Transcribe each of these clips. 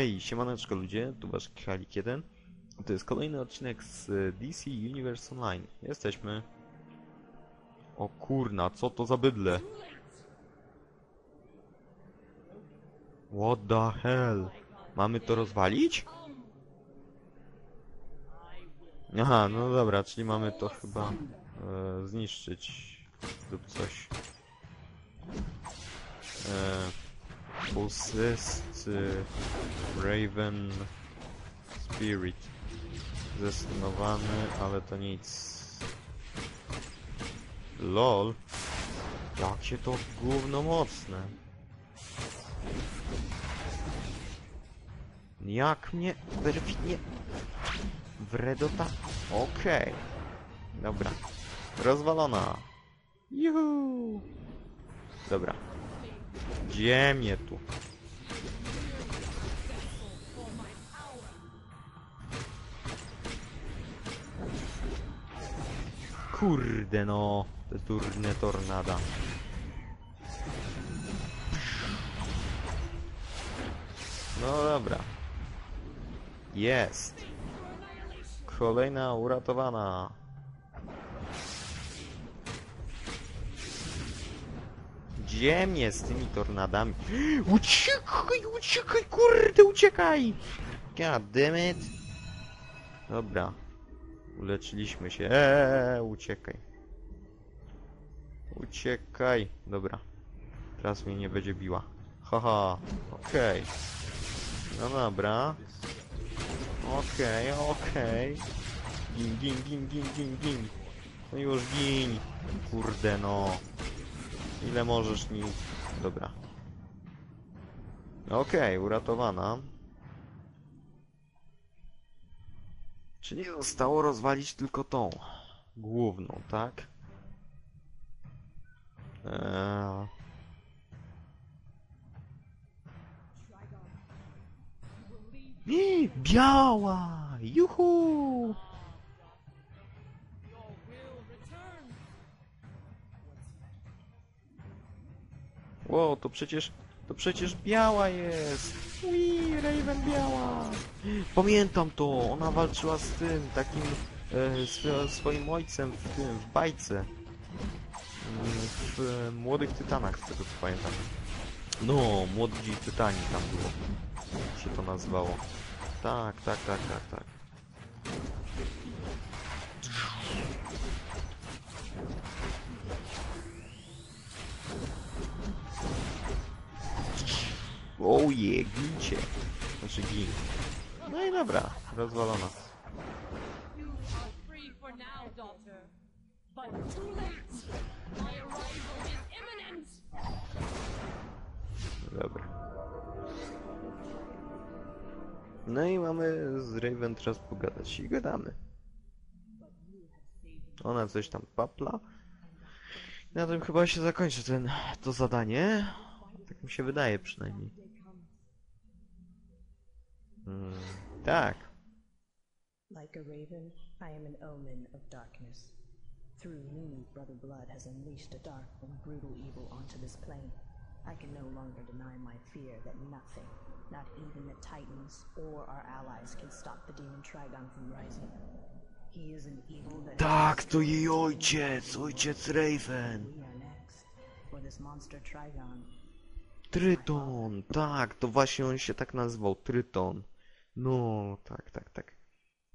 Hej, siemaneczko ludzie, tu wasz Kalik 1. To jest kolejny odcinek z e, DC Universe Online. Jesteśmy... O kurna, co to za bydle? What the hell? Mamy to rozwalić? Aha, no dobra, czyli mamy to chyba e, zniszczyć lub coś. E, Possessed Raven Spirit. Zestunowany, ale to nic. LOL. Jakie to gówno mocne. Jak mnie perfidnie wredota. Okej. Dobra. Rozwalona. Juhu. Dobra. Ziemię tu. Kurde no, te durne tornada. No dobra. Jest. Kolejna uratowana. Ziemię z tymi tornadami. Uciekaj, uciekaj, kurde, uciekaj! God damn it. Dobra. Uleczyliśmy się. Eee, uciekaj. Uciekaj. Dobra. Teraz mnie nie będzie biła. Haha, okej. No dobra. Okej, okej. Gin, gin, gin, gin, gin, gin. No już gin. Kurde no. Ile możesz mi... Dobra. Okej, uratowana. Czyli zostało rozwalić tylko tą główną, tak? Eee... I, biała! Juhu! Wow, to przecież... To przecież biała jest! Ui, Raven biała! Pamiętam to! Ona walczyła z tym, takim... E, swo- swoim ojcem w tym, w bajce. Mm, W e, Młodych Tytanach, z tego co pamiętam. No, Młodzi Tytani tam było. Jak się to nazywało. Tak, tak, tak, tak, tak. Oje, gincie. Znaczy gin. No i dobra, rozwalona. Dobra. No i mamy z Raven teraz pogadać i gadamy. Ona coś tam papla. Na tym chyba się zakończy ten, to zadanie. Tak mi się wydaje przynajmniej. Mm, tak. Like a raven, I am an omen of darkness. Through me, Brother Blood has unleashed a dark and brutal evil onto this plane. I can no longer deny my fear that nothing, not even the Titans or our allies, can stop the demon Trigon from rising. He is an evil that Tak, to jej ojciec, ojciec Raven. we are next. For this monster Trigon, Tryton, tak, to właśnie on się tak nazywał, Tryton. No, tak, tak, tak.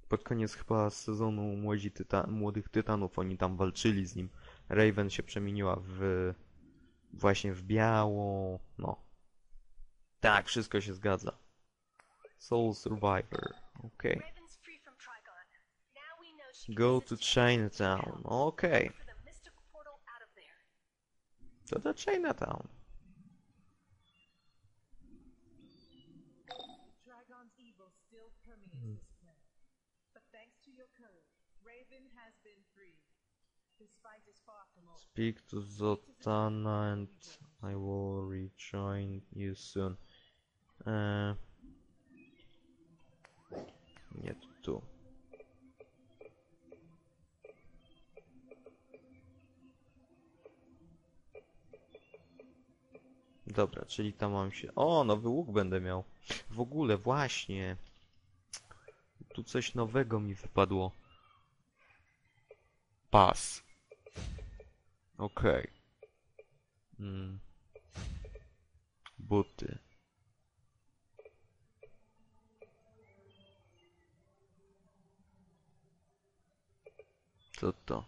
Pod koniec chyba sezonu Młodzi tyta Młodych Tytanów oni tam walczyli z nim. Raven się przemieniła w... właśnie w biało, no. Tak, wszystko się zgadza. Soul Survivor, okej. She Go to Chinatown, okej. there. To do Chinatown. Still permeates this planet. But thanks to your courage, Raven has been freed. Speak to Zotana and I will rejoin you soon. Eee... Nie tu. Dobra, czyli tam mam się... O, nowy łuk będę miał. W ogóle, właśnie. Coś nowego mi wypadło. Pas. Okej. Mm. Buty. Co to?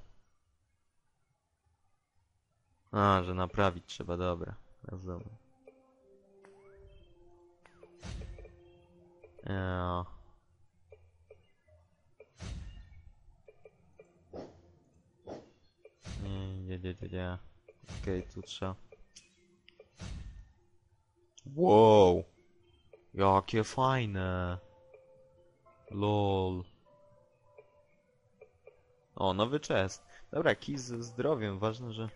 A, że naprawić trzeba, dobra. Rozumiem. Nie, nie. Okej, tu trzeba. Wow! Jakie fajne! LOL. O, nowy chest. Dobra, kij ze zdrowiem. Ważne, że...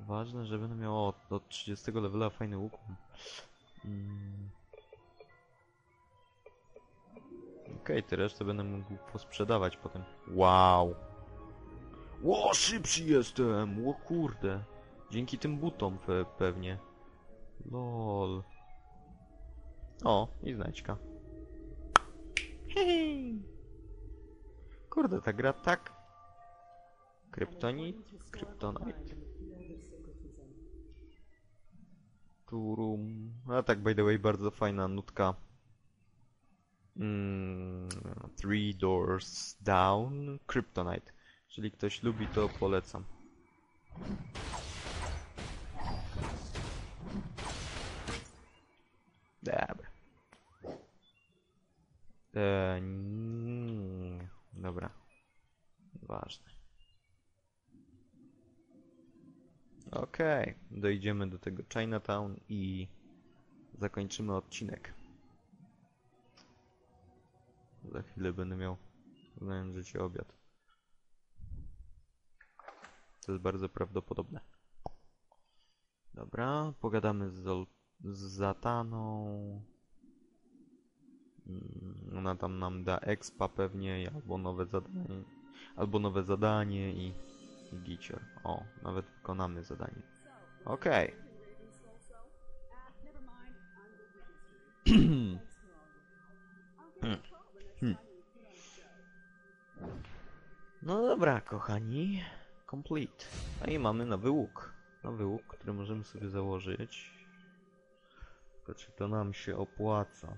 Ważne, że będę miał od, od 30 levela fajny łuk. Mm. Okej, okay, resztę będę mógł posprzedawać potem. Wow! Ło, szybszy jestem! Ło kurde! Dzięki tym butom pe pewnie. Lol. O, i znajdźka. Hej. Kurde, ta gra tak... Kryptonit? Kryptonite? Turum. A tak, by the way, bardzo fajna nutka. Mm, three Doors Down Kryptonite. Jeżeli ktoś lubi, to polecam. Dobra. Nie. Dobra. Ważne. Okej, dojdziemy do tego Chinatown i zakończymy odcinek. Chwilę będę miał, znając życie, obiad. To jest bardzo prawdopodobne. Dobra, pogadamy z, Zol z Zataną. Mm, Ona tam nam da expa pewnie, albo nowe zadanie, albo nowe zadanie i, i gicior. O, nawet wykonamy zadanie. Okej. Hmm. No dobra, kochani. Complete. No i mamy nowy łuk. Nowy łuk, który możemy sobie założyć. Tylko czy to nam się opłaca?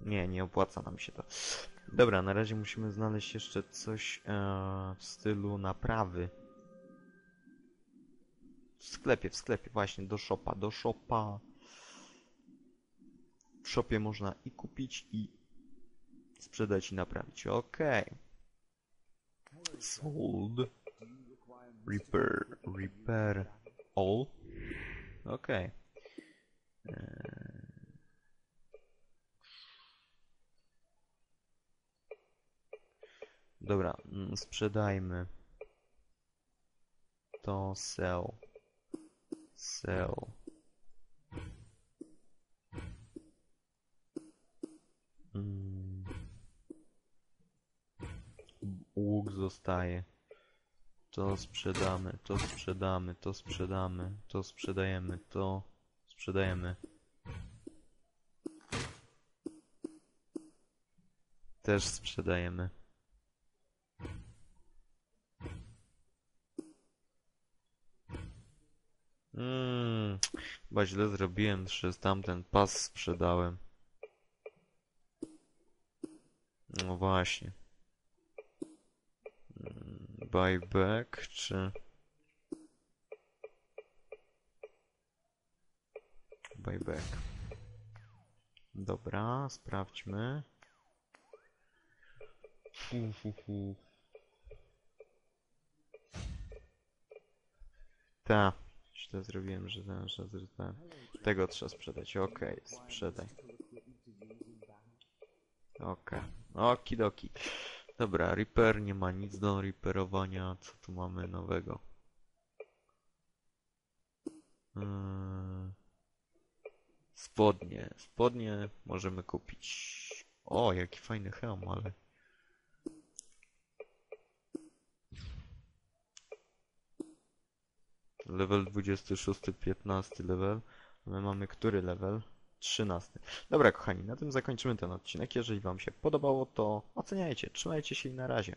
Nie, nie opłaca nam się to. Dobra, na razie musimy znaleźć jeszcze coś e, w stylu naprawy. W sklepie, w sklepie, właśnie, do shopa, do shopa. W shopie można i kupić, i sprzedać, i naprawić. Okej. Sold. Repair, repair all. Okej. Eee. Dobra, mm, sprzedajmy. To sell. Sell. Mm. Łuk zostaje. To sprzedamy, to sprzedamy, to sprzedamy, to sprzedajemy, to sprzedajemy. Też sprzedajemy. Mmm, chyba źle zrobiłem, że tamten pas sprzedałem. No właśnie. Buyback, czy... Buyback. Dobra, sprawdźmy. Fu, fu, fu. Ta. Źle zrobiłem, że ten, że ten. Tego trzeba sprzedać. Okej, sprzedaj. Okej. Okidoki. Dobra, Reaper nie ma nic do reperowania. Co tu mamy nowego? Yy... Spodnie. Spodnie możemy kupić. O, jaki fajny hełm, ale... Level 26, 15 level. My mamy który level? 13. Dobra, kochani, na tym zakończymy ten odcinek. Jeżeli Wam się podobało, to oceniajcie. Trzymajcie się i na razie.